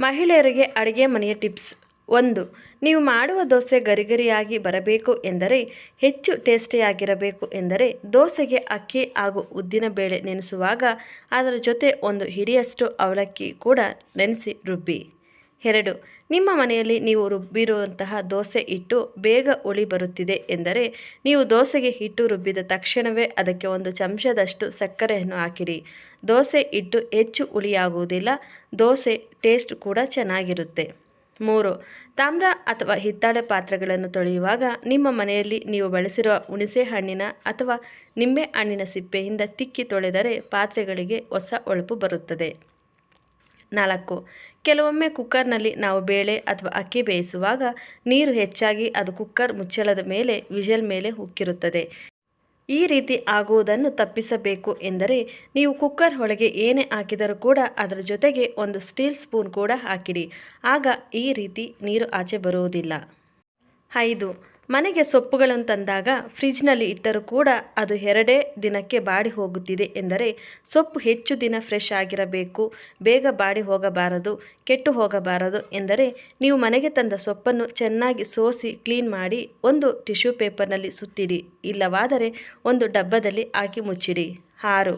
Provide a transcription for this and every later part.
ಮಹಿಳೆಯರಿಗೆ ಅಡುಗೆ ಮನೆಯ ಟಿಪ್ಸ್. ಒಂದು, ನೀವು ಮಾಡುವ ದೋಸೆ ಗರಿಗರಿಯಾಗಿ ಬರಬೇಕು ಎಂದರೆ ಹೆಚ್ಚು ಟೇಸ್ಟಿಯಾಗಿರಬೇಕು ಎಂದರೆ ದೋಸೆಗೆ ಅಕ್ಕಿ ಹಾಗೂ ಉದ್ದಿನ ಬೇಳೆ ನೆನೆಸುವಾಗ ಅದರ ಜೊತೆ ಒಂದು ಹಿಡಿಯಷ್ಟು ಅವಲಕ್ಕಿ ಕೂಡ ನೆನೆಸಿ ರುಬ್ಬಿ. ಎರಡು, ನಿಮ್ಮ ಮನೆಯಲ್ಲಿ ನೀವು ರುಬ್ಬಿರುವಂತಹ ದೋಸೆ ಹಿಟ್ಟು ಬೇಗ ಉಳಿ ಬರುತ್ತಿದೆ ಎಂದರೆ ನೀವು ದೋಸೆಗೆ ಹಿಟ್ಟು ರುಬ್ಬಿದ ತಕ್ಷಣವೇ ಅದಕ್ಕೆ ಒಂದು ಚಮಚದಷ್ಟು ಸಕ್ಕರೆಯನ್ನು ಹಾಕಿರಿ. ದೋಸೆ ಹಿಟ್ಟು ಹೆಚ್ಚು ಹುಳಿಯಾಗುವುದಿಲ್ಲ, ದೋಸೆ ಟೇಸ್ಟ್ ಕೂಡ ಚೆನ್ನಾಗಿರುತ್ತೆ. ಮೂರು, ತಾಮ್ರ ಅಥವಾ ಹಿತ್ತಾಳೆ ಪಾತ್ರೆಗಳನ್ನು ತೊಳೆಯುವಾಗ ನಿಮ್ಮ ಮನೆಯಲ್ಲಿ ನೀವು ಬಳಸಿರುವ ಹುಣಸೆ ಹಣ್ಣಿನ ಅಥವಾ ನಿಂಬೆ ಹಣ್ಣಿನ ಸಿಪ್ಪೆಯಿಂದ ತಿಕ್ಕಿ ತೊಳೆದರೆ ಪಾತ್ರೆಗಳಿಗೆ ಹೊಸ ಹೊಳಪು ಬರುತ್ತದೆ. ನಾಲ್ಕು. ಕೆಲವೊಮ್ಮೆ ಕುಕ್ಕರ್ನಲ್ಲಿ ನಾವು ಬೇಳೆ ಅಥವಾ ಅಕ್ಕಿ ಬೇಯಿಸುವಾಗ ನೀರು ಹೆಚ್ಚಾಗಿ ಅದು ಕುಕ್ಕರ್ ಮುಚ್ಚಳದ ಮೇಲೆ ವಿಜಲ್ ಮೇಲೆ ಉಕ್ಕಿರುತ್ತದೆ. ಈ ರೀತಿ ಆಗುವುದನ್ನು ತಪ್ಪಿಸಬೇಕು ಎಂದರೆ ನೀವು ಕುಕ್ಕರ್ ಒಳಗೆ ಏನೇ ಹಾಕಿದರೂ ಕೂಡ ಅದರ ಜೊತೆಗೆ ಒಂದು ಸ್ಟೀಲ್ ಸ್ಪೂನ್ ಕೂಡ ಹಾಕಿಡಿ. ಆಗ ಈ ರೀತಿ ನೀರು ಆಚೆ ಬರುವುದಿಲ್ಲ. ಐದು. ಮನೆಗೆ ಸೊಪ್ಪುಗಳನ್ನು ತಂದಾಗ ಫ್ರಿಜ್ನಲ್ಲಿ ಇಟ್ಟರೂ ಕೂಡ ಅದು ಎರಡೇ ದಿನಕ್ಕೆ ಬಾಡಿ ಹೋಗುತ್ತಿದೆ ಎಂದರೆ ಸೊಪ್ಪು ಹೆಚ್ಚು ದಿನ ಫ್ರೆಶ್ ಆಗಿರಬೇಕು. ಬೇಗ ಬಾಡಿ ಹೋಗಬಾರದು, ಕೆಟ್ಟು ಹೋಗಬಾರದು ಎಂದರೆ ನೀವು ಮನೆಗೆ ತಂದ ಸೊಪ್ಪನ್ನು ಚೆನ್ನಾಗಿ ಸೋಸಿ ಕ್ಲೀನ್ ಮಾಡಿ ಒಂದು ಟಿಶ್ಯೂ ಪೇಪರ್ನಲ್ಲಿ ಸುತ್ತಿಡಿ, ಇಲ್ಲವಾದರೆ ಒಂದು ಡಬ್ಬದಲ್ಲಿ ಹಾಕಿ ಮುಚ್ಚಿಡಿ. ಆರು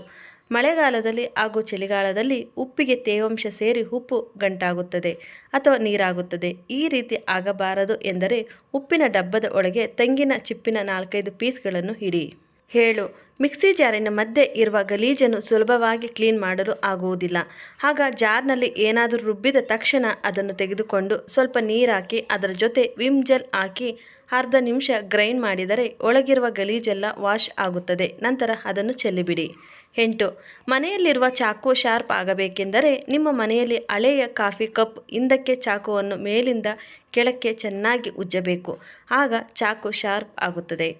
ಮಳೆಗಾಲದಲ್ಲಿ ಹಾಗೂ ಚಳಿಗಾಲದಲ್ಲಿ ಉಪ್ಪಿಗೆ ತೇವಾಂಶ ಸೇರಿ ಉಪ್ಪು ಗಂಟಾಗುತ್ತದೆ ಅಥವಾ ನೀರಾಗುತ್ತದೆ. ಈ ರೀತಿ ಆಗಬಾರದು ಎಂದರೆ ಉಪ್ಪಿನ ಡಬ್ಬದ ಒಳಗೆ ತೆಂಗಿನ ಚಿಪ್ಪಿನ ನಾಲ್ಕೈದು ಪೀಸ್ಗಳನ್ನು ಹಿಡಿ ಹೇಳು ಮಿಕ್ಸಿ ಜಾರಿನ ಮಧ್ಯೆ ಇರುವ ಗಲೀಜನ್ನು ಸುಲಭವಾಗಿ ಕ್ಲೀನ್ ಮಾಡಲು ಆಗುವುದಿಲ್ಲ. ಆಗ ಜಾರ್ನಲ್ಲಿ ಏನಾದರೂ ರುಬ್ಬಿದ ತಕ್ಷಣ ಅದನ್ನು ತೆಗೆದುಕೊಂಡು ಸ್ವಲ್ಪ ನೀರಾಕಿ ಅದರ ಜೊತೆ ವಿಮ್ ಜೆಲ್ ಹಾಕಿ ಅರ್ಧ ನಿಮಿಷ ಗ್ರೈಂಡ್ ಮಾಡಿದರೆ ಒಳಗಿರುವ ಗಲೀಜೆಲ್ಲ ವಾಶ್ ಆಗುತ್ತದೆ. ನಂತರ ಅದನ್ನು ಚೆಲ್ಲಿಬಿಡಿ. ಎಂಟು. ಮನೆಯಲ್ಲಿರುವ ಚಾಕು ಶಾರ್ಪ್ ಆಗಬೇಕೆಂದರೆ ನಿಮ್ಮ ಮನೆಯಲ್ಲಿ ಹಳೆಯ ಕಾಫಿ ಕಪ್ ಹಿಂದಕ್ಕೆ ಚಾಕುವನ್ನು ಮೇಲಿಂದ ಕೆಳಕ್ಕೆ ಚೆನ್ನಾಗಿ ಉಜ್ಜಬೇಕು. ಆಗ ಚಾಕು ಶಾರ್ಪ್ ಆಗುತ್ತದೆ.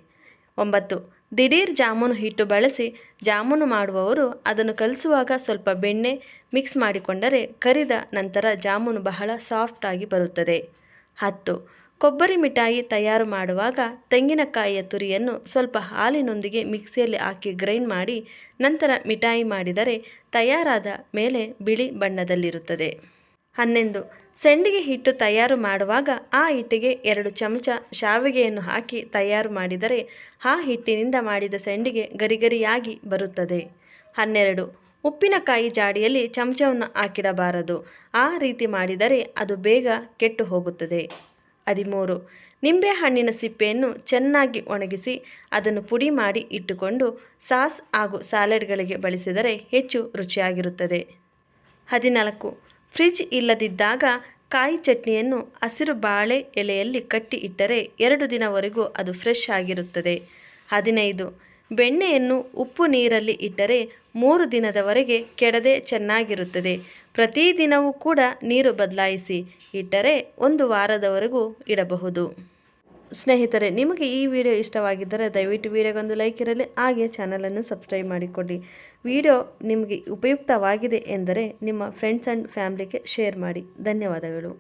ಒಂಬತ್ತು. ದಿಢೀರ್ ಜಾಮೂನು ಹಿಟ್ಟು ಬಳಸಿ ಜಾಮೂನು ಮಾಡುವವರು ಅದನ್ನು ಕಲಿಸುವಾಗ ಸ್ವಲ್ಪ ಬೆಣ್ಣೆ ಮಿಕ್ಸ್ ಮಾಡಿಕೊಂಡರೆ ಕರಿದ ನಂತರ ಜಾಮೂನು ಬಹಳ ಸಾಫ್ಟಾಗಿ ಬರುತ್ತದೆ. ಹತ್ತು. ಕೊಬ್ಬರಿ ಮಿಠಾಯಿ ತಯಾರು ಮಾಡುವಾಗ ತೆಂಗಿನಕಾಯಿಯ ತುರಿಯನ್ನು ಸ್ವಲ್ಪ ಹಾಲಿನೊಂದಿಗೆ ಮಿಕ್ಸಿಯಲ್ಲಿ ಹಾಕಿ ಗ್ರೈಂಡ್ ಮಾಡಿ ನಂತರ ಮಿಠಾಯಿ ಮಾಡಿದರೆ ತಯಾರಾದ ಮೇಲೆ ಬಿಳಿ ಬಣ್ಣದಲ್ಲಿರುತ್ತದೆ. ಹನ್ನೊಂದು. ಸೆಂಡಿಗೆ ಹಿಟ್ಟು ತಯಾರು ಮಾಡುವಾಗ ಆ ಹಿಟ್ಟಿಗೆ ಎರಡು ಚಮಚ ಶಾವಿಗೆಯನ್ನು ಹಾಕಿ ತಯಾರು ಮಾಡಿದರೆ ಆ ಹಿಟ್ಟಿನಿಂದ ಮಾಡಿದ ಸೆಂಡಿಗೆ ಗರಿಗರಿಯಾಗಿ ಬರುತ್ತದೆ. ಹನ್ನೆರಡು. ಉಪ್ಪಿನಕಾಯಿ ಜಾಡಿಯಲ್ಲಿ ಚಮಚವನ್ನು ಹಾಕಿಡಬಾರದು. ಆ ರೀತಿ ಮಾಡಿದರೆ ಅದು ಬೇಗ ಕೆಟ್ಟು ಹೋಗುತ್ತದೆ. ಹದಿಮೂರು. ನಿಂಬೆಹಣ್ಣಿನ ಸಿಪ್ಪೆಯನ್ನು ಚೆನ್ನಾಗಿ ಒಣಗಿಸಿ ಅದನ್ನು ಪುಡಿ ಮಾಡಿ ಇಟ್ಟುಕೊಂಡು ಸಾಸ್ ಹಾಗೂ ಸ್ಯಾಲೆಡ್ಗಳಿಗೆ ಬಳಸಿದರೆ ಹೆಚ್ಚು ರುಚಿಯಾಗಿರುತ್ತದೆ. ಹದಿನಾಲ್ಕು. ಫ್ರಿಜ್ ಇಲ್ಲದಿದ್ದಾಗ ಕಾಯಿ ಚಟ್ನಿಯನ್ನು ಹಸಿರು ಬಾಳೆ ಎಲೆಯಲ್ಲಿ ಕಟ್ಟಿ ಇಟ್ಟರೆ ಎರಡು ದಿನವರೆಗೂ ಅದು ಫ್ರೆಶ್ ಆಗಿರುತ್ತದೆ. ಹದಿನೈದು. ಬೆಣ್ಣೆಯನ್ನು ಉಪ್ಪು ನೀರಲ್ಲಿ ಇಟ್ಟರೆ ಮೂರು ದಿನದವರೆಗೆ ಕೆಡದೆ ಚೆನ್ನಾಗಿರುತ್ತದೆ. ಪ್ರತಿದಿನವೂ ಕೂಡ ನೀರು ಬದಲಾಯಿಸಿ ಇಟ್ಟರೆ ಒಂದು ವಾರದವರೆಗೂ ಇಡಬಹುದು. ಸ್ನೇಹಿತರೆ, ನಿಮಗೆ ಈ ವಿಡಿಯೋ ಇಷ್ಟವಾಗಿದ್ದರೆ ದಯವಿಟ್ಟು ವಿಡಿಯೋಗೊಂದು ಲೈಕ್ ಇರಲಿ, ಹಾಗೆ ಚಾನಲನ್ನು ಸಬ್ಸ್ಕ್ರೈಬ್ ಮಾಡಿಕೊಳ್ಳಿ ವಿಡಿಯೋ ನಿಮಗೆ ಉಪಯುಕ್ತವಾಗಿದೆ ಎಂದರೆ ನಿಮ್ಮ ಫ್ರೆಂಡ್ಸ್ ಆ್ಯಂಡ್ ಫ್ಯಾಮ್ಲಿಗೆ ಶೇರ್ ಮಾಡಿ. ಧನ್ಯವಾದಗಳು.